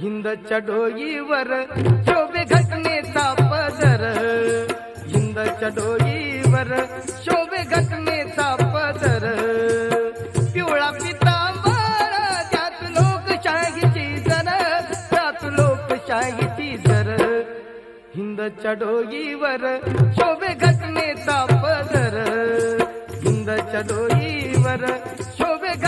हिंदच्या डोईवर शोभे घटनेचा पदर. हिंदच्या डोईवर शोभे घटनेचा पदर. पिवळा पितांबर त्यात लोकशाहीची जर त्यात लोकशाहीची जर. हिंदच्या डोईवर शोभे घटनेचा पदर. हिंदच्या शोभे